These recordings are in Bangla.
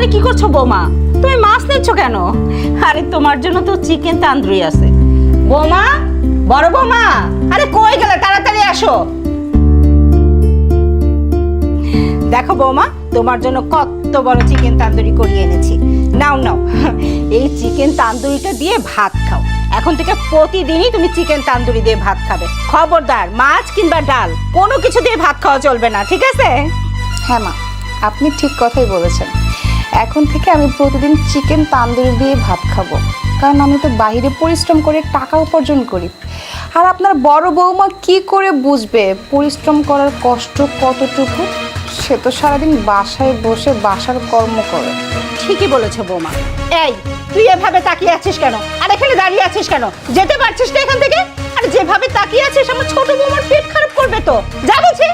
আরে কি করছ বৌমা? তুমি মাছ নিচ্ছ কেন? আরে তোমার জন্য তো চিকেন তান্দুরি আছে। বৌমা, বড় বৌমা, আরে কই গেলে? তাড়াতাড়ি আসো। দেখো বৌমা, তোমার জন্য কত বড় চিকেন তান্দুরি করিয়ে এনেছি। নাও নাও। এই চিকেন তান্দুরিটা দিয়ে ভাত খাও। এখন থেকে প্রতিদিনই তুমি চিকেন তান্দুরি দিয়ে ভাত খাবে। খবরদার, মাছ কিংবা ডাল, কোনো কিছু দিয়ে ভাত খাওয়া চলবে না, ঠিক আছে? হ্যাঁ মা। আপনি ঠিক কথাই বলেছেন। এখন থেকে আমি প্রতিদিন চিকেন তান্দুরি দিয়ে ভাত খাব। কারণ আমি তো বাইরে পরিশ্রম করে টাকা উপার্জন করি। আর আপনার বড় বৌমা কি করে বুঝবে পরিশ্রম করার কষ্ট কতটুকু? সে তো সারাদিন বাসায় বসে বাসার কর্ম করে। ঠিকই বলেছ বৌমা। এই তুই এভাবে তাকিয়ে আছিস কেন? আর এখানে দাঁড়িয়ে আছিস কেন? যেতে পারছিস না এখান থেকে? আর যেভাবে তাকিয়ে আছিস আমার ছোট বৌমার পেট খারাপ করবে তো। যা বলছি।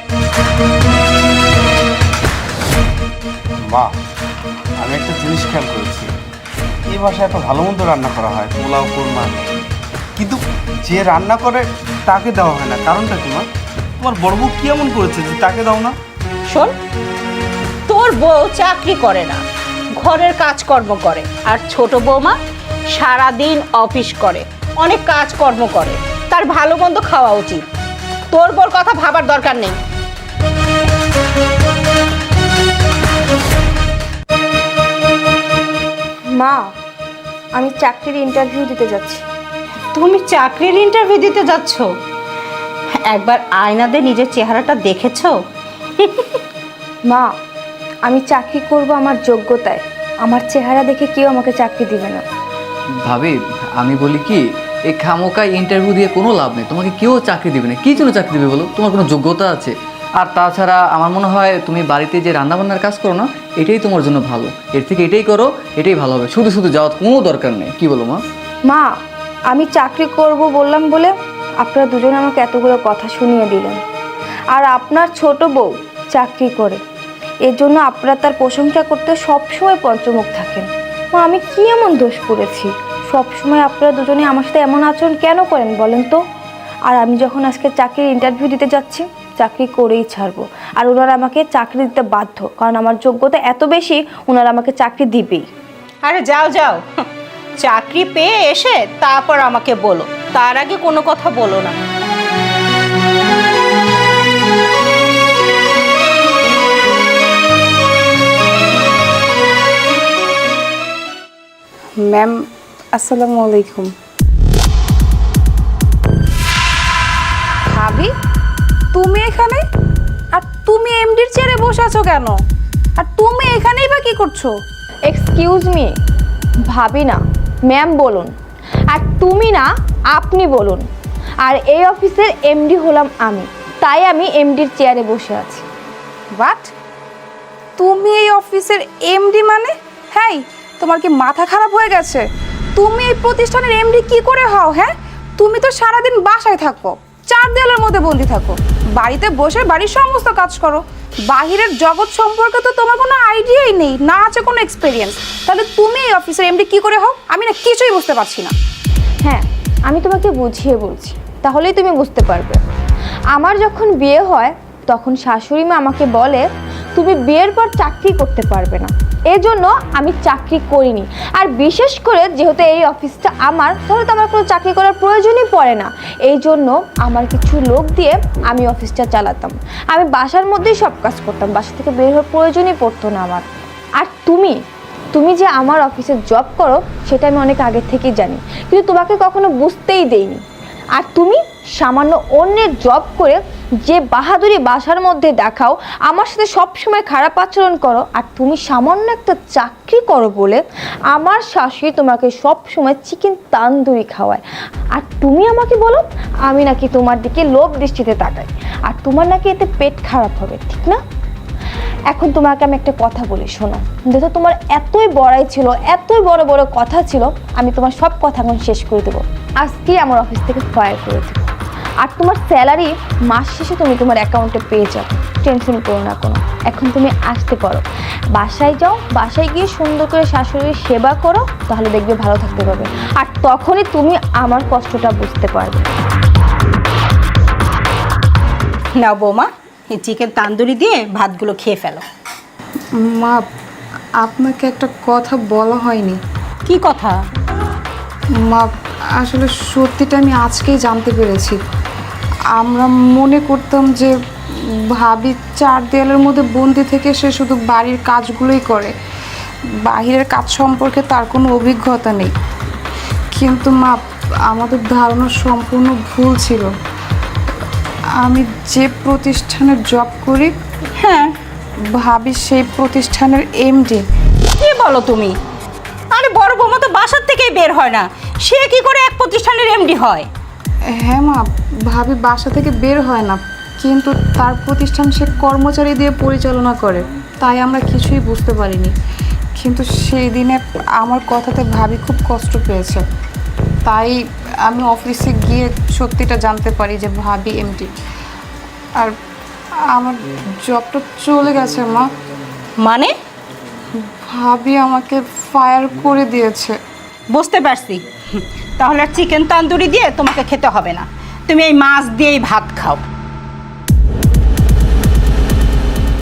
মা আমি একটা জিনিস খেয়াল করেছি। এই বাসায় এত ভালো মন্দ রান্না করা হয়, পোলাও, কোরমা। কিন্তু যে রান্না করে, তাকে দেওয়া হয় না। কারণটা কি, মা? তোমার বড় বউ কি এমন করেছে যে তাকে দাও না? শোন, তোর বউ চাকরি করে না, ঘরের কাজকর্ম করে। আর ছোট বৌমা সারাদিন অফিস করে, অনেক কাজকর্ম করে। তার ভালো মন্দ খাওয়া উচিত। তোর বোর কথা ভাবার দরকার নেই। মা আমি চাকরির ইন্টারভিউ দিতে যাচ্ছি। তুমি চাকরির ইন্টারভিউ দিতে যাচ্ছ? একবার আয়নাতে নিজের চেহারাটা দেখেছ? মা আমি চাকরি করব আমার যোগ্যতায়। আমার চেহারা দেখে কেউ আমাকে চাকরি দিবে না। ভাবি আমি বলি কি এই খামোকা ইন্টারভিউ দিয়ে কোনো লাভ নেই। তোমাকে কেউ চাকরি দিবে না। কি জন্য চাকরি দিবে বলো? তোমার কোনো যোগ্যতা আছে? আর তাছাড়া আমার মনে হয় তুমি বাড়িতে যে রান্নাবান্নার কাজ করো না, এটাই তোমার জন্য ভালো। এর থেকে এটাই করো, এটাই ভালো হবে। শুধু শুধু যাওয়ার কোনো দরকার নেই। কি বলো মা? মা, আমি চাকরি করব বললাম বলে আপনারা দুজনে আমাকে এতগুলো কথা শুনিয়ে দিলেন। আর আপনার ছোট বউ চাকরি করে। এর জন্য আপনারা তার প্রশংসা করতে সবসময় পঞ্চমুখ থাকেন। মা, আমি কি এমন দোষ করেছি? সবসময় আপনারা দুজনে আমার সাথে এমন আচরণ কেন করেন বলেন তো? আর আমি যখন আজকে চাকরির ইন্টারভিউ দিতে যাচ্ছি চাকরি করেই ছাড়বো। আর ওনারা আমাকে চাকরি দিতে বাধ্য কারণ আমার যোগ্যতা এত বেশি ওনারা আমাকে চাকরি দিবেই। আরে যাও যাও। চাকরি পেয়ে এসে তারপর আমাকে বলো। তার আগে কোনো কথা বলো না। ম্যাম আসসালামু আলাইকুম। তুমি এখানে? আর তুমি এমডির চেয়ারে বসে আছো কেন? আর তুমি এখানেই বা কি করছ? এক্সকিউজ মি ভাবি না। ম্যাম বলুন। আর তুমি না আপনি বলুন। আর এই অফিসের এমডি হলাম আমি। তাই আমি এমডির চেয়ারে বসে আছি। বাট তুমি এই অফিসের এমডি মানে? হ্যাঁ তোমার কি মাথা খারাপ হয়ে গেছে? তুমি এই প্রতিষ্ঠানের এমডি কি করে হও হ্যাঁ? তুমি তো সারাদিন বাসায় থাকো। চার দেয়ালের মধ্যে বন্দি থাকো। বাড়িতে বসে বাড়ির সমস্ত কাজ করো। বাহিরের জগৎ সম্পর্কে তো তোমার কোনো আইডিয়াই নেই, না আছে কোনো এক্সপিরিয়েন্স তাহলে তুমি এই অফিসের এমডি কী করে হও? আমি না কিছুই বুঝতে পারছি না। হ্যাঁ আমি তোমাকে বুঝিয়ে বলছি। তাহলেই তুমি বুঝতে পারবে। আমার যখন বিয়ে হয়, তখন শাশুড়ি মা আমাকে বলে তুমি বিয়ের পর চাকরি করতে পারবে না। এজন্য আমি চাকরি করিনি। আর বিশেষ করে যেহেতু এই অফিসটা আমার, তাহলে তো আমার কোনো চাকরি করার প্রয়োজনই পড়ে না। এই জন্য আমার কিছু লোক দিয়ে আমি অফিসটা চালাতাম। আমি বাসার মধ্যেই সব কাজ করতাম। বাসা থেকে বের হওয়ার প্রয়োজনই পড়তো না আমার। আর তুমি? তুমি যে আমার অফিসে জব করো, সেটা আমি অনেক আগে থেকেই জানি। কিন্তু তোমাকে কখনো বুঝতেই দেইনি। আর তুমি? সামান্য অন্যের জব করে যে বাহাদুরি বাসার মধ্যে দেখাও, আমার সাথে সবসময় খারাপ আচরণ করো, আর তুমি সামান্য একটা চাকরি করো বলে আমার শাশুড়ি তোমাকে সবসময় চিকেন তান্দুরি খাওয়ায়। আর তুমি আমাকে বলো, আমি নাকি তোমার দিকে লোভ দৃষ্টিতে তাকাই, আর তোমার নাকি এতে পেট খারাপ হবে, ঠিক না? এখন তোমাকে আমি একটা কথা বলি, শোনো। যেহেতু তোমার এতই বড়াই ছিল, এতই বড় বড় কথা ছিল, আমি তোমার সব কথা এখন শেষ করে দেবো। আজকেই আমার অফিস থেকে ফায়ার করে দেবো আর তোমার স্যালারি মাস শেষে তুমি তোমার অ্যাকাউন্টে পেয়ে যাও। টেনশন করো না কোনো। এখন তুমি আসতে পারো। বাসায় যাও বাসায় গিয়ে সুন্দর করে শাশুড়ির সেবা করো তাহলে দেখবে ভালো থাকতে পারবে। আর তখনই তুমি আমার কষ্টটা বুঝতে পারবে। নাও বৌমা এই চিকেন তান্দুরি দিয়ে ভাতগুলো খেয়ে ফেলো। মা আপনাকে একটা কথা বলা হয়নি। কি কথা? মা আসলে সত্যিটা আমি আজকেই জানতে পেরেছি। আমরা মনে করতাম যে ভাবি চার দেয়ালের মধ্যে বন্দি থেকে সে শুধু বাড়ির কাজগুলোই করে। বাহিরের কাজ সম্পর্কে তার কোনো অভিজ্ঞতা নেই। কিন্তু মা আমাদের ধারণা সম্পূর্ণ ভুল ছিল। আমি যে প্রতিষ্ঠানে জব করি হ্যাঁ। ভাবি সেই প্রতিষ্ঠানের এমডি কি বলো তুমি? আরে বড় বৌমা তো বাসার থেকেই বের হয় না। সে কি করে এক প্রতিষ্ঠানের এমডি হয়? হ্যাঁ মা ভাবি বাসা থেকে বের হয় না কিন্তু তার প্রতিষ্ঠান সে কর্মচারী দিয়ে পরিচালনা করে তাই আমরা কিছুই বুঝতে পারিনি। কিন্তু সেই দিনে আমার কথাতে ভাবি খুব কষ্ট পেয়েছে। তাই আমি অফিসে গিয়ে সত্যিটা জানতে পারি যে ভাবি এমটি আর আমার জবটা চলে গেছে মা। মানে? ভাবি আমাকে ফায়ার করে দিয়েছে। বুঝতে পারছি। তাহলে চিকেন তান্দুরি দিয়ে তোমাকে খেতে হবে না। তুমি এই মাছ দিয়েই ভাত খাও।